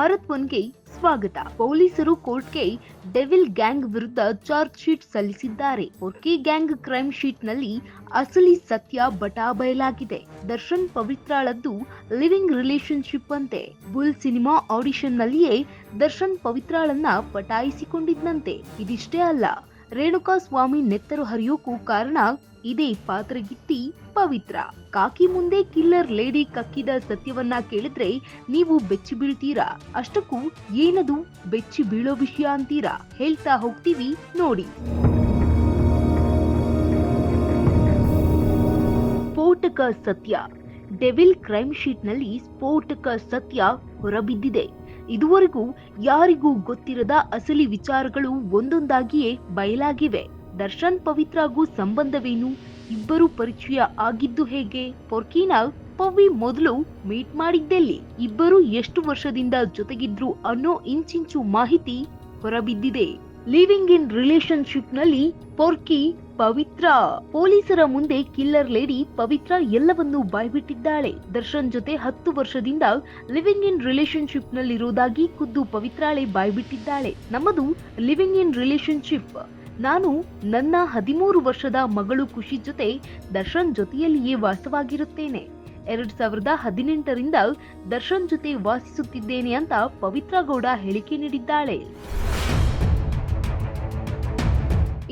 ಭಾರತ್ ಒನ್ಗೆ ಸ್ವಾಗತ. ಪೊಲೀಸರು ಕೋರ್ಟ್ಗೆ ಡೆವಿಲ್ ಗ್ಯಾಂಗ್ ವಿರುದ್ಧ ಚಾರ್ಜ್ ಶೀಟ್ ಸಲ್ಲಿಸಿದ್ದಾರೆ. ಒರ್ಕಿ ಗ್ಯಾಂಗ್ ಕ್ರೈಮ್ ಶೀಟ್ನಲ್ಲಿ ಅಸಲಿ ಸತ್ಯ ಬಟಾ ಬಯಲಾಗಿದೆ. ದರ್ಶನ್ ಪವಿತ್ರಾಳದ್ದು ಲಿವಿಂಗ್ ರಿಲೇಶನ್ಶಿಪ್ ಅಂತೆ ಬುಲ್ ಸಿನಿಮಾ ಆಡಿಷನ್ನಲ್ಲಿಯೇ ದರ್ಶನ್ ಪವಿತ್ರಾಳನ್ನ ಪಟಾಯಿಸಿಕೊಂಡಿದ್ದಂತೆ ಇದಿಷ್ಟೇ ಅಲ್ಲ. ರೇಣುಕಾ ಸ್ವಾಮಿ ನೆತ್ತರು ಹರಿಯೋಕು ಕಾರಣ ಇದೇ ಪಾತ್ರಗಿತ್ತಿ ಪವಿತ್ರ. ಕಾಕಿ ಮುಂದೆ ಕಿಲ್ಲರ್ ಲೇಡಿ ಕಕ್ಕಿದ ಸತ್ಯವನ್ನ ಕೇಳಿದ್ರೆ ನೀವು ಬೆಚ್ಚಿ ಬೀಳ್ತೀರಾ? ಅಷ್ಟಕ್ಕೂ ಏನದು ಬೆಚ್ಚಿ ಬೀಳೋ ವಿಷಯ ಅಂತೀರಾ? ಹೇಳ್ತಾ ಹೋಗ್ತೀವಿ ನೋಡಿ. ಸ್ಫೋಟಕ ಸತ್ಯ. ಡೆವಿಲ್ ಕ್ರೈಮ್ ಶೀಟ್ನಲ್ಲಿ ಸ್ಫೋಟಕ ಸತ್ಯ ಹೊರಬಿದ್ದಿದೆ. ಇದುವರೆಗೂ ಯಾರಿಗೂ ಗೊತ್ತಿರದ ಅಸಲಿ ವಿಚಾರಗಳು ಒಂದೊಂದಾಗಿಯೇ ಬಯಲಾಗಿವೆ. ದರ್ಶನ್ ಪವಿತ್ರಾಗೂ ಸಂಬಂಧವೇನು? ಇಬ್ಬರು ಪರಿಚಯ ಆಗಿದ್ದು ಹೇಗೆ? ಪೊರ್ಕಿನಾ ಪವಿ ಮೊದಲು ಮೀಟ್ ಮಾಡಿದ್ದೆಲ್ಲಿ? ಇಬ್ಬರು ಎಷ್ಟು ವರ್ಷದಿಂದ ಜೊತೆಗಿದ್ರು ಅನ್ನೋ ಇಂಚಿಂಚು ಮಾಹಿತಿ ಹೊರಬಿದ್ದಿದೆ. ಲಿವಿಂಗ್ ಇನ್ ರಿಲೇಶನ್ಶಿಪ್ನಲ್ಲಿ ಪೊರ್ಕಿ ಪವಿತ್ರ. ಪೊಲೀಸರ ಮುಂದೆ ಕಿಲ್ಲರ್ ಲೇಡಿ ಪವಿತ್ರ ಎಲ್ಲವನ್ನೂ ಬಾಯ್ಬಿಟ್ಟಿದ್ದಾಳೆ. ದರ್ಶನ್ ಜೊತೆ ಹತ್ತು ವರ್ಷದಿಂದ ಲಿವಿಂಗ್ ಇನ್ ರಿಲೇಶನ್ಶಿಪ್ ನಲ್ಲಿರುವುದಾಗಿ ಖುದ್ದು ಪವಿತ್ರಾಳೆ ಬಾಯ್ಬಿಟ್ಟಿದ್ದಾಳೆ. ನಮ್ಮದು ಲಿವಿಂಗ್ ಇನ್ ರಿಲೇಶನ್ಶಿಪ್ ನಾನು ನನ್ನ ಹದಿಮೂರು ವರ್ಷದ ಮಗಳು ಖುಷಿ ಜೊತೆ ದರ್ಶನ್ ಜೊತೆಯಲ್ಲಿಯೇ ವಾಸವಾಗಿರುತ್ತೇನೆ. ಎರಡ್ ಸಾವಿರದ ಹದಿನೆಂಟರಿಂದ ದರ್ಶನ್ ಜೊತೆ ವಾಸಿಸುತ್ತಿದ್ದೇನೆ ಅಂತ ಪವಿತ್ರ ಗೌಡ ಹೇಳಿಕೆ ನೀಡಿದ್ದಾಳೆ.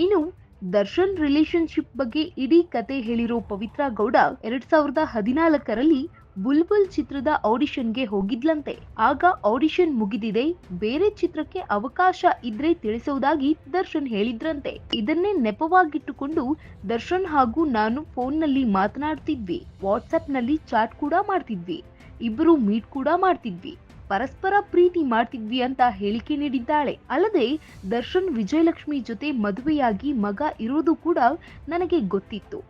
ಇನ್ನು ದರ್ಶನ್ ರಿಲೇಶನ್ಶಿಪ್ ಬಗ್ಗೆ ಇಡೀ ಕತೆ ಹೇಳಿರೋ ಪವಿತ್ರ ಗೌಡ ಎರಡ್ ಸಾವಿರದ ಹದಿನಾಲ್ಕರಲ್ಲಿ ಬುಲ್ಬುಲ್ ಚಿತ್ರದ ಆಡಿಷನ್ಗೆ ಹೋಗಿದ್ಲಂತೆ. ಆಗ ಆಡಿಷನ್ ಮುಗಿದಿದೆ, ಬೇರೆ ಚಿತ್ರಕ್ಕೆ ಅವಕಾಶ ಇದ್ರೆ ತಿಳಿಸೋದಾಗಿ ದರ್ಶನ್ ಹೇಳಿದ್ರಂತೆ. ಇದನ್ನೇ ನೆಪವಾಗಿಟ್ಟುಕೊಂಡು ದರ್ಶನ್ ಹಾಗೂ ನಾನು ಫೋನ್ನಲ್ಲಿ ಮಾತನಾಡ್ತಿದ್ವಿ ವಾಟ್ಸಪ್ನಲ್ಲಿ ಚಾಟ್ ಕೂಡ ಮಾಡ್ತಿದ್ವಿ ಇಬ್ಬರು ಮೀಟ್ ಕೂಡ ಮಾಡ್ತಿದ್ವಿ. ಪರಸ್ಪರ ಪ್ರೀತಿ ಮಾಡ್ತಿದ್ವಿ ಅಂತ ಹೇಳಿಕೆ ನೀಡಿದ್ದಾಳೆ. ಅಲ್ಲದೆ ದರ್ಶನ್ ವಿಜಯಲಕ್ಷ್ಮಿ ಜೊತೆ ಮದುವೆಯಾಗಿ ಮಗ ಇರೋದು ಕೂಡ ನನಗೆ ಗೊತ್ತಿತ್ತು.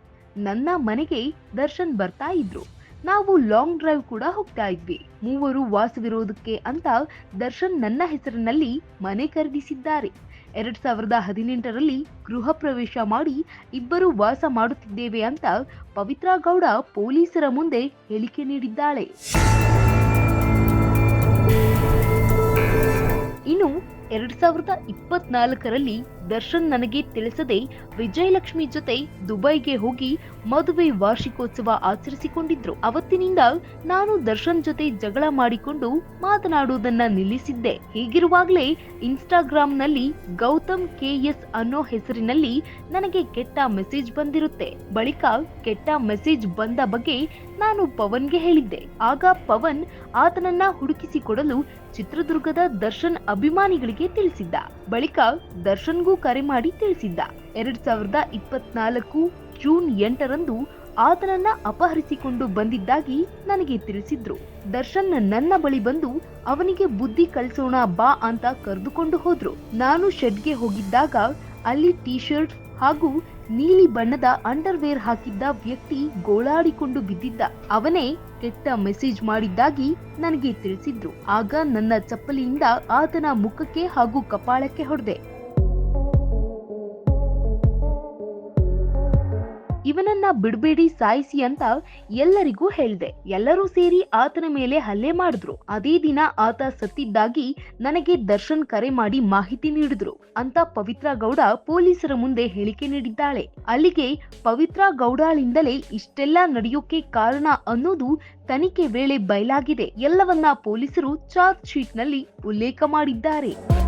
ನನ್ನ ಮನೆಗೆ ದರ್ಶನ್ ಬರ್ತಾ ಇದ್ರು. ನಾವು ಲಾಂಗ್ ಡ್ರೈವ್ ಕೂಡ ಹೋಗ್ತಾ ಇದ್ವಿ. ಮೂವರು ವಾಸವಿರೋದಕ್ಕೆ ಅಂತ ದರ್ಶನ್ ನನ್ನ ಹೆಸರಿನಲ್ಲಿ ಮನೆ ಖರೀದಿಸಿದ್ದಾರೆ. ಎರಡ್ ಸಾವಿರದ ಹದಿನೆಂಟರಲ್ಲಿ ಗೃಹ ಪ್ರವೇಶ ಮಾಡಿ ಇಬ್ಬರು ವಾಸ ಮಾಡುತ್ತಿದ್ದೇವೆ ಅಂತ ಪವಿತ್ರಾ ಗೌಡ ಪೊಲೀಸರ ಮುಂದೆ ಹೇಳಿಕೆ ನೀಡಿದ್ದಾಳೆ. ಇನ್ನು ಎರಡ್ ಸಾವಿರದ ಇಪ್ಪತ್ನಾಲ್ಕರಲ್ಲಿ ದರ್ಶನ್ ನನಗೆ ತಿಳಿಸದೆ ವಿಜಯಲಕ್ಷ್ಮಿ ಜೊತೆ ದುಬೈಗೆ ಹೋಗಿ ಮದುವೆ ವಾರ್ಷಿಕೋತ್ಸವ ಆಚರಿಸಿಕೊಂಡಿದ್ರು. ಅವತ್ತಿನಿಂದ ನಾನು ದರ್ಶನ್ ಜೊತೆ ಜಗಳ ಮಾಡಿಕೊಂಡು ಮಾತನಾಡುವುದನ್ನ ನಿಲ್ಲಿಸಿದ್ದೆ. ಹೀಗಿರುವಾಗಲೇ ಇನ್ಸ್ಟಾಗ್ರಾಂನಲ್ಲಿ ಗೌತಮ್ ಕೆಎಸ್ ಅನ್ನೋ ಹೆಸರಿನಲ್ಲಿ ನನಗೆ ಕೆಟ್ಟ ಮೆಸೇಜ್ ಬಂದಿರುತ್ತೆ. ಬಳಿಕ ಕೆಟ್ಟ ಮೆಸೇಜ್ ಬಂದ ಬಗ್ಗೆ ನಾನು ಪವನ್ಗೆ ಹೇಳಿದ್ದೆ. ಆಗ ಪವನ್ ಆತನನ್ನ ಹುಡುಕಿಸಿಕೊಡಲು ಚಿತ್ರದುರ್ಗದ ದರ್ಶನ್ ಅಭಿಮಾನಿಗಳಿಗೆ ತಿಳಿಸಿದ್ದ. ಬಳಿಕ ದರ್ಶನ್ಗೂ ಕರೆ ಮಾಡಿ ತಿಳಿಸಿದ್ದ. ಎರಡ್ ಸಾವಿರದ ಇಪ್ಪತ್ನಾಲ್ಕು ಜೂನ್ ಎಂಟರಂದು ಆತನನ್ನ ಅಪಹರಿಸಿಕೊಂಡು ಬಂದಿದ್ದಾಗಿ ನನಗೆ ತಿಳಿಸಿದ್ರು. ದರ್ಶನ್ ನನ್ನ ಬಳಿ ಬಂದು, ಅವನಿಗೆ ಬುದ್ಧಿ ಕಲಿಸೋಣ ಬಾ ಅಂತ ಕರೆದುಕೊಂಡು ಹೋದ್ರು. ನಾನು ಶೆಡ್ಗೆ ಹೋಗಿದ್ದಾಗ ಅಲ್ಲಿ ಟೀ ಶರ್ಟ್ ಹಾಗೂ ನೀಲಿ ಬಣ್ಣದ ಅಂಡರ್ವೇರ್ ಹಾಕಿದ್ದ ವ್ಯಕ್ತಿ ಗೋಳಾಡಿಕೊಂಡು ಬಿದ್ದಿದ್ದ. ಅವನೇ ಕೆಟ್ಟ ಮೆಸೇಜ್ ಮಾಡಿದ್ದಾಗಿ ನನಗೆ ತಿಳಿಸಿದ್ರು. ಆಗ ನನ್ನ ಚಪ್ಪಲಿಯಿಂದ ಆತನ ಮುಖಕ್ಕೆ ಹಾಗೂ ಕಪಾಳಕ್ಕೆ ಹೊಡೆದೆ. ಇವನನ್ನ ಬಿಡ್ಬೇಡಿ ಸಾಯಿಸಿ ಅಂತ ಎಲ್ಲರಿಗೂ ಹೇಳ್ದೆ. ಎಲ್ಲರೂ ಸೇರಿ ಆತನ ಮೇಲೆ ಹಲ್ಲೆ ಮಾಡಿದ್ರು. ಅದೇ ದಿನ ಆತ ಸತ್ತಿದ್ದಾಗಿ ನನಗೆ ದರ್ಶನ್ ಕರೆ ಮಾಡಿ ಮಾಹಿತಿ ನೀಡಿದ್ರು ಅಂತ ಪವಿತ್ರ ಗೌಡ ಪೊಲೀಸರ ಮುಂದೆ ಹೇಳಿಕೆ ನೀಡಿದ್ದಾಳೆ. ಅಲ್ಲಿಗೆ ಪವಿತ್ರ ಗೌಡಾಳಿಂದಲೇ ಇಷ್ಟೆಲ್ಲ ನಡೆಯೋಕೆ ಕಾರಣ ಅನ್ನೋದು ತನಿಖೆ ವೇಳೆ ಬಯಲಾಗಿದೆ. ಎಲ್ಲವನ್ನ ಪೊಲೀಸರು ಚಾರ್ಜ್ ಶೀಟ್ನಲ್ಲಿ ಉಲ್ಲೇಖ ಮಾಡಿದ್ದಾರೆ.